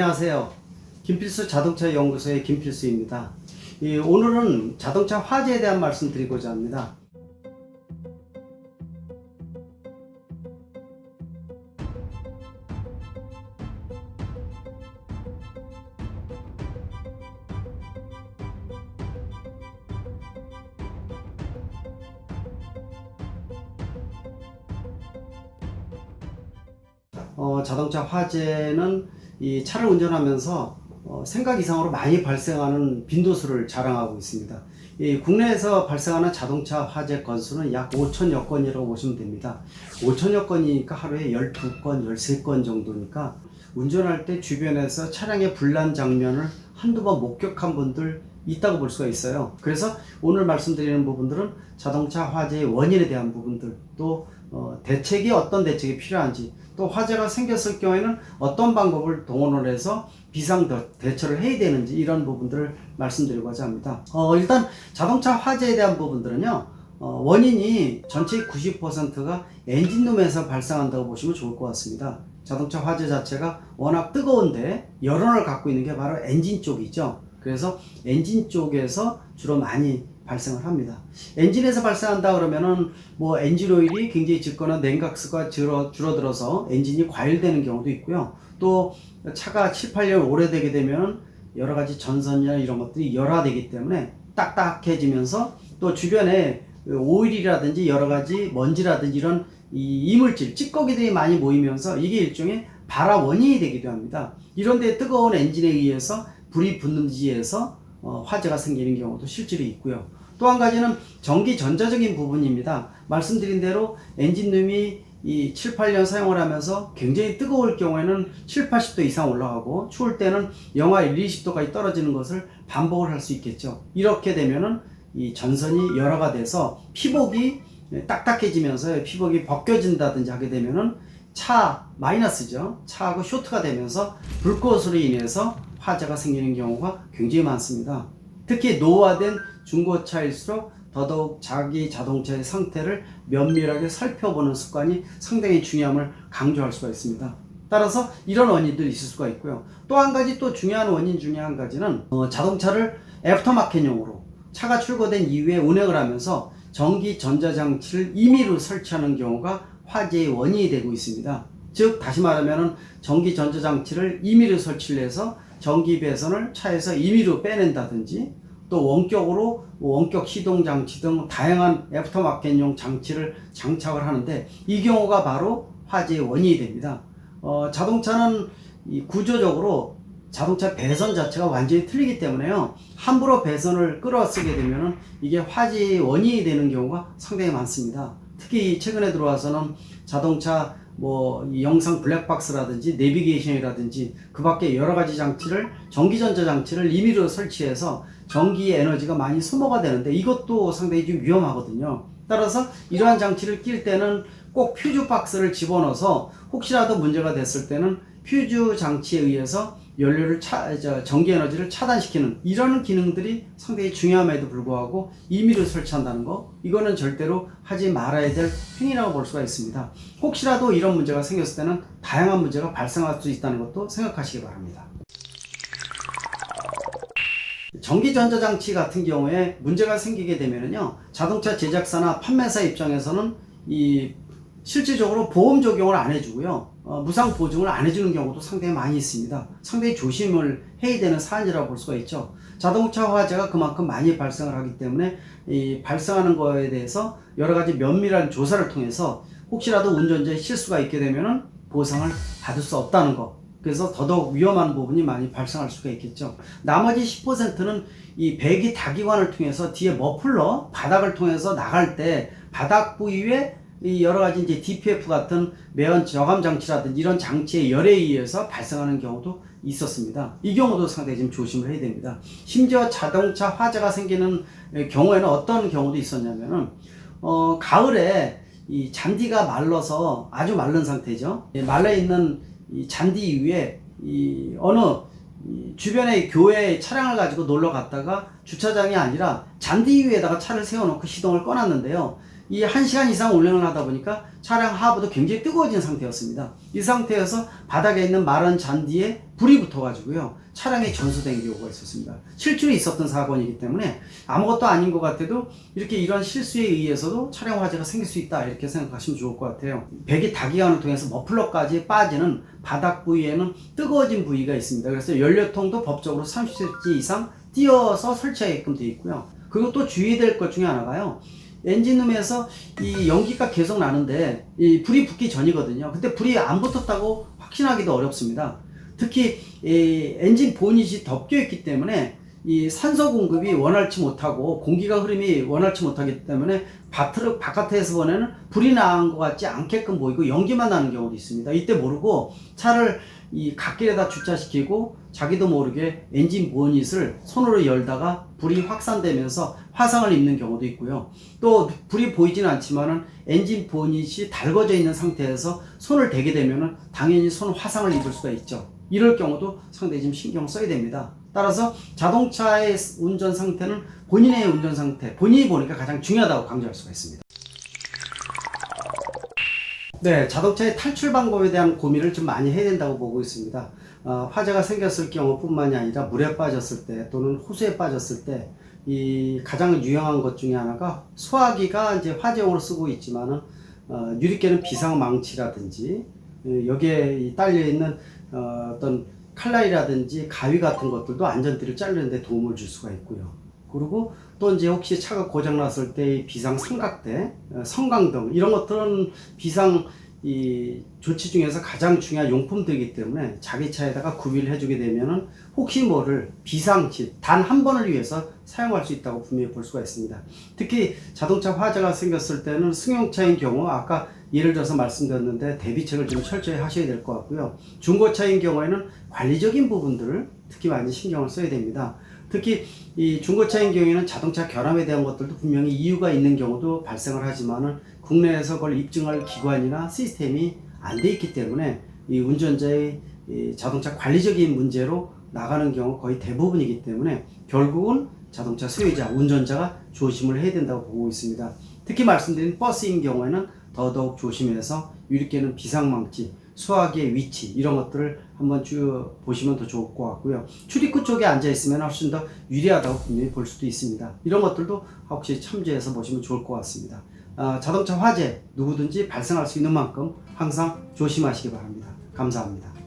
안녕하세요. 김필수 자동차 연구소의 김필수입니다. 이, 오늘은 자동차 화재에 대한 말씀 드리고자 합니다. 어, 자동차 화재는 이 차를 운전하면서 어, 생각 이상으로 많이 발생하는 빈도수를 자랑하고 있습니다. 이 국내에서 발생하는 자동차 화재 건수는 약 5천여 건이라고 보시면 됩니다. 5천여 건이니까 하루에 12건, 13건 정도니까 운전할 때 주변에서 차량의 불난 장면을 한두 번 목격한 분들 있다고 볼 수가 있어요. 그래서 오늘 말씀드리는 부분들은 자동차 화재의 원인에 대한 부분들, 또 어, 대책이 어떤 대책이 필요한지, 또 화재가 생겼을 경우에는 어떤 방법을 동원을 해서 비상 대- 대처를 해야 되는지 이런 부분들을 말씀드리고자 합니다. 어, 일단 자동차 화재에 대한 부분들은요. 어, 원인이 전체 90%가 엔진룸에서 발생한다고 보시면 좋을 것 같습니다. 자동차 화재 자체가 워낙 뜨거운데 열원을 갖고 있는 게 바로 엔진 쪽이죠. 그래서 엔진 쪽에서 주로 많이 발생을 합니다. 엔진에서 발생한다 그러면은 뭐 엔진 오일이 굉장히 적거나 냉각수가 줄어, 줄어들어서 엔진이 과열되는 경우도 있고요. 또 차가 7, 8년 오래되게 되면 여러 가지 전선이나 이런 것들이 열화되기 때문에 딱딱해지면서 또 주변에 오일이라든지 여러 가지 먼지라든지 이런 이 이물질, 찌꺼기들이 많이 모이면서 이게 일종의 발화 원인이 되기도 합니다. 이런데 뜨거운 엔진에 의해서 불이 붙는지에서 어, 화재가 생기는 경우도 실제로 있고요. 또 한 가지는 전기 전자적인 부분입니다. 말씀드린 대로 엔진룸이 이 7, 8년 사용을 하면서 굉장히 뜨거울 경우에는 7, 80도 이상 올라가고 추울 때는 영하 1, 20도까지 떨어지는 것을 반복을 할 수 있겠죠. 이렇게 되면은 이 전선이 열화가 돼서 피복이 딱딱해지면서 피복이 벗겨진다든지 하게 되면은 차 마이너스죠. 차하고 쇼트가 되면서 불꽃으로 인해서 화재가 생기는 경우가 굉장히 많습니다. 특히 노후화된 중고차일수록 더더욱 자기 자동차의 상태를 면밀하게 살펴보는 습관이 상당히 중요함을 강조할 수가 있습니다. 따라서 이런 원인들이 있을 수가 있고요. 또 한 가지 또 중요한 원인 중에 한 가지는 어, 자동차를 애프터마켓용으로 차가 출고된 이후에 운행을 하면서 전기 전자장치를 임의로 설치하는 경우가 화재의 원인이 되고 있습니다. 즉 다시 말하면 전기 전자장치를 임의로 설치를 해서 전기 배선을 차에서 임의로 빼낸다든지 또 원격으로 원격 시동 장치 등 다양한 애프터 마켓용 장치를 장착을 하는데 이 경우가 바로 화재의 원인이 됩니다. 어, 자동차는 이 구조적으로 자동차 배선 자체가 완전히 틀리기 때문에요. 함부로 배선을 끌어쓰게 되면은 이게 화재의 원인이 되는 경우가 상당히 많습니다. 특히 최근에 들어와서는 자동차 뭐이 영상 블랙박스라든지 내비게이션이라든지 그 밖에 여러 가지 장치를 전기전자 장치를 임의로 설치해서 전기 에너지가 많이 소모가 되는데 이것도 상당히 좀 위험하거든요. 따라서 이러한 장치를 낄 때는 꼭 퓨즈 박스를 집어넣어서 혹시라도 문제가 됐을 때는 퓨즈 장치에 의해서 연료를 차, 저, 전기 에너지를 차단시키는 이런 기능들이 상당히 중요함에도 불구하고 임의로 설치한다는 거 이거는 절대로 하지 말아야 될 행위라고 볼 수가 있습니다. 혹시라도 이런 문제가 생겼을 때는 다양한 문제가 발생할 수 있다는 것도 생각하시기 바랍니다. 전기 전자장치 같은 경우에 문제가 생기게 되면요 자동차 제작사나 판매사 입장에서는 이 실질적으로 보험 적용을 안 해주고요 어, 무상 보증을 안 해주는 경우도 상당히 많이 있습니다. 상당히 조심을 해야 되는 사안이라고 볼 수가 있죠. 자동차 화재가 그만큼 많이 발생을 하기 때문에 이 발생하는 거에 대해서 여러 가지 면밀한 조사를 통해서 혹시라도 운전자의 실수가 있게 되면은 보상을 받을 수 없다는 거. 그래서 더더욱 위험한 부분이 많이 발생할 수가 있겠죠. 나머지 10%는 이 배기 다기관을 통해서 뒤에 머플러 바닥을 통해서 나갈 때 바닥 부위에 이 여러 가지 이제 DPF 같은 매연 저감 장치라든지 이런 장치의 열에 의해서 발생하는 경우도 있었습니다. 이 경우도 상당히 좀 조심을 해야 됩니다. 심지어 자동차 화재가 생기는 경우에는 어떤 경우도 있었냐면은 어 가을에 이 잔디가 말라서 아주 마른 상태죠. 말라 있는 이 잔디 위에 이 어느 이 주변의 교회 차량을 가지고 놀러 갔다가 주차장이 아니라 잔디 위에다가 차를 세워놓고 시동을 꺼놨는데요. 이한 시간 이상 운행을 하다 보니까 차량 하부도 굉장히 뜨거워진 상태였습니다. 이 상태에서 바닥에 있는 마른 잔디에 불이 붙어가지고요 차량에 전소된 경우가 있었습니다. 실제로 있었던 사건이기 때문에 아무것도 아닌 것 같아도 이렇게 이런 실수에 의해서도 차량 화재가 생길 수 있다 이렇게 생각하시면 좋을 것 같아요. 배기 다기관을 통해서 머플러까지 빠지는 바닥 부위에는 뜨거워진 부위가 있습니다. 그래서 연료통도 법적으로 30cm 이상 띄어서 설치하게끔 되어 있고요. 그리고 또 주의될 것 중에 하나가요. 엔진룸에서 이 연기가 계속 나는데 이 불이 붙기 전이거든요. 근데 불이 안 붙었다고 확신하기도 어렵습니다. 특히 이 엔진 보닛이 덮여 있기 때문에 이 산소 공급이 원활치 못하고 공기가 흐름이 원활치 못하기 때문에 바트를 바깥에서 보내는 불이 나는 것 같지 않게끔 보이고 연기만 나는 경우도 있습니다. 이때 모르고 차를 이 갓길에다 주차시키고 자기도 모르게 엔진 보닛을 손으로 열다가 불이 확산되면서 화상을 입는 경우도 있고요. 또 불이 보이지는 않지만은 엔진 보닛이 달궈져 있는 상태에서 손을 대게 되면은 당연히 손 화상을 입을 수가 있죠. 이럴 경우도 상당히 좀 신경 써야 됩니다. 따라서 자동차의 운전 상태는 본인의 운전 상태, 본인이 보니까 가장 중요하다고 강조할 수가 있습니다. 네, 자동차의 탈출 방법에 대한 고민을 좀 많이 해야 된다고 보고 있습니다. 어, 화재가 생겼을 경우뿐만이 아니라 물에 빠졌을 때 또는 호수에 빠졌을 때 이 가장 유용한 것 중에 하나가 소화기가 이제 화재용으로 쓰고 있지만은 어, 유리깨는 비상망치라든지 어, 여기에 이 딸려 있는 어, 어떤 칼날이라든지 가위 같은 것들도 안전띠를 자르는데 도움을 줄 수가 있고요. 그리고 또 이제 혹시 차가 고장 났을 때 비상 삼각대, 어, 성광등 이런 것들은 비상 이 조치 중에서 가장 중요한 용품들이기 때문에 자기 차에다가 구비를 해주게 되면은 혹시 모를 비상치 단한 번을 위해서 사용할 수 있다고 분명히 볼 수가 있습니다. 특히 자동차 화재가 생겼을 때는 승용차인 경우 아까 예를 들어서 말씀드렸는데 대비책을 좀 철저히 하셔야 될 것 같고요. 중고차인 경우에는 관리적인 부분들을 특히 많이 신경을 써야 됩니다. 특히 이 중고차인 경우에는 자동차 결함에 대한 것들도 분명히 이유가 있는 경우도 발생을 하지만은 국내에서 그걸 입증할 기관이나 시스템이 안 돼 있기 때문에 이 운전자의 이 자동차 관리적인 문제로 나가는 경우 거의 대부분이기 때문에 결국은 자동차 소유자, 운전자가 조심을 해야 된다고 보고 있습니다. 특히 말씀드린 버스인 경우에는 더더욱 조심해서 유리깨는 비상망치, 수화기의 위치 이런 것들을 한번 쭉 보시면 더 좋을 것 같고요. 출입구 쪽에 앉아 있으면 훨씬 더 유리하다고 분명히 볼 수도 있습니다. 이런 것들도 혹시 참조해서 보시면 좋을 것 같습니다. 아, 자동차 화재 누구든지 발생할 수 있는 만큼 항상 조심하시기 바랍니다. 감사합니다.